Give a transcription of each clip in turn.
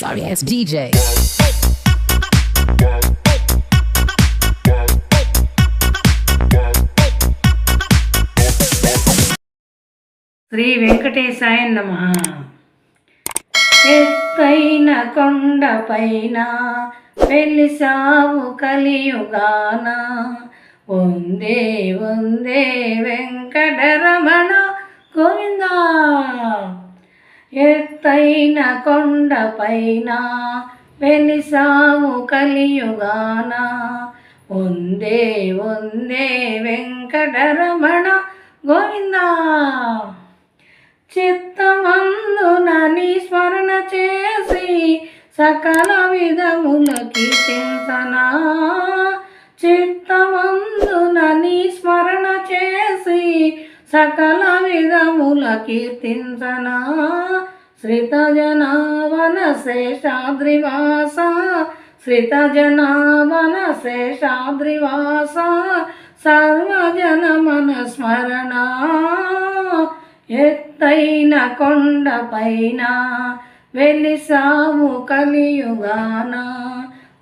sorry ass DJ. Shri వెంకటేశాయ నమ. ఎత్తైన కొండపైన వెలిసావు కలియుగాన. ఉందే ఉందే వెంకటరమణ పైన కొండ కొండపైన వెలిసావు కలియుగాన. ఉందే ఉందే వెంకటరమణ గోవిందా. చిత్తమందున నీ స్మరణ చేసి సకల విధముల కీర్తించనా చిత్తమందున నీ స్మరణ చేసి సకల విధముల కీర్తించనా శ్రిత జనావన శేషాద్రివాస సర్వజన మన స్మరణ ఎత్తైన కొండపైన వెలిసాము కలియుగాన.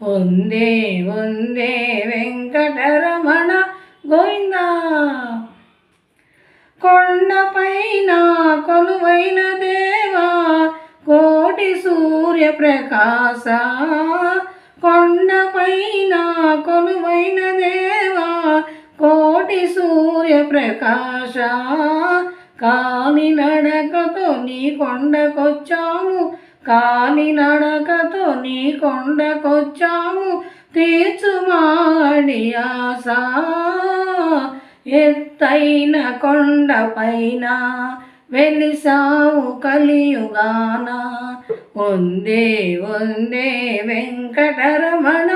ఉందే ఉందే వెంకటరమణ గోవింద. కొండపైన కొలువైన దేవా సూర్యప్రకాశ కొండపైన కొలువైన దేవా కోటి సూర్యప్రకాశ. కాని నడకతో నీ కొండకొచ్చాము కాని నడకతో నీ కొండకొచ్చాము తీర్చుమాడి ఆశ. ఎత్తైన కొండపైన వెలిసావు కలియుగాన. ఉందే ఉందే వెంకటరమణ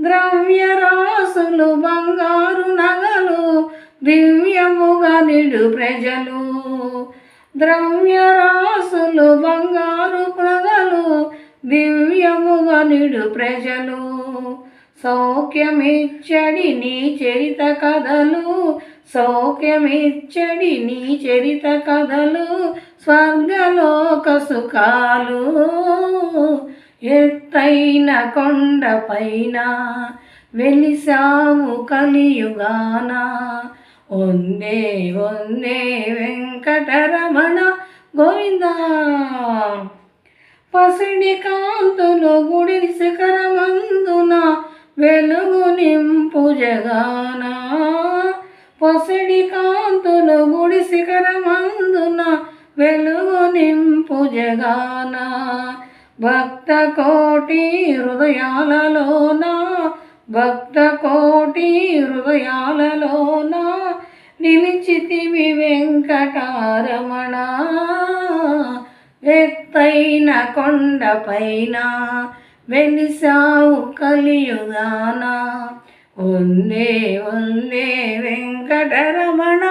ద్రవ్య ద్రవ్యరాసులు బంగారు నగలు దివ్యముగా నిడు ప్రజలు. ద్రవ్యరాసులు బంగారు నగలు దివ్యముగా నిడు ప్రజలు. సౌఖ్యమిచ్చడి నీ చరిత కథలు సౌఖ్యమిచ్చడి నీ చరిత కథలు స్వర్గలోక సుఖాలు. ఎత్తైన కొండపైన వెలిసాము కలియుగాన. ఒన్నే ఒన్నే వెంకటరమణ గోవింద. పసిడి కాంతులు గుడి శిఖరమందున వెలుగు నింపు జగానా. పసిడి కాంతులు గుడి శిఖరమందున వెలుగు నింపు జగాన. భక్త కోటి హృదయాలలోన భక్త కోటి హృదయాలలోన నిలిచితివి వెంకటారమణ. ఎత్తైన కొండపైన వెలిసావు కలియుగాన. ఉందే ఉందే వెంకటరమణ గోవిందా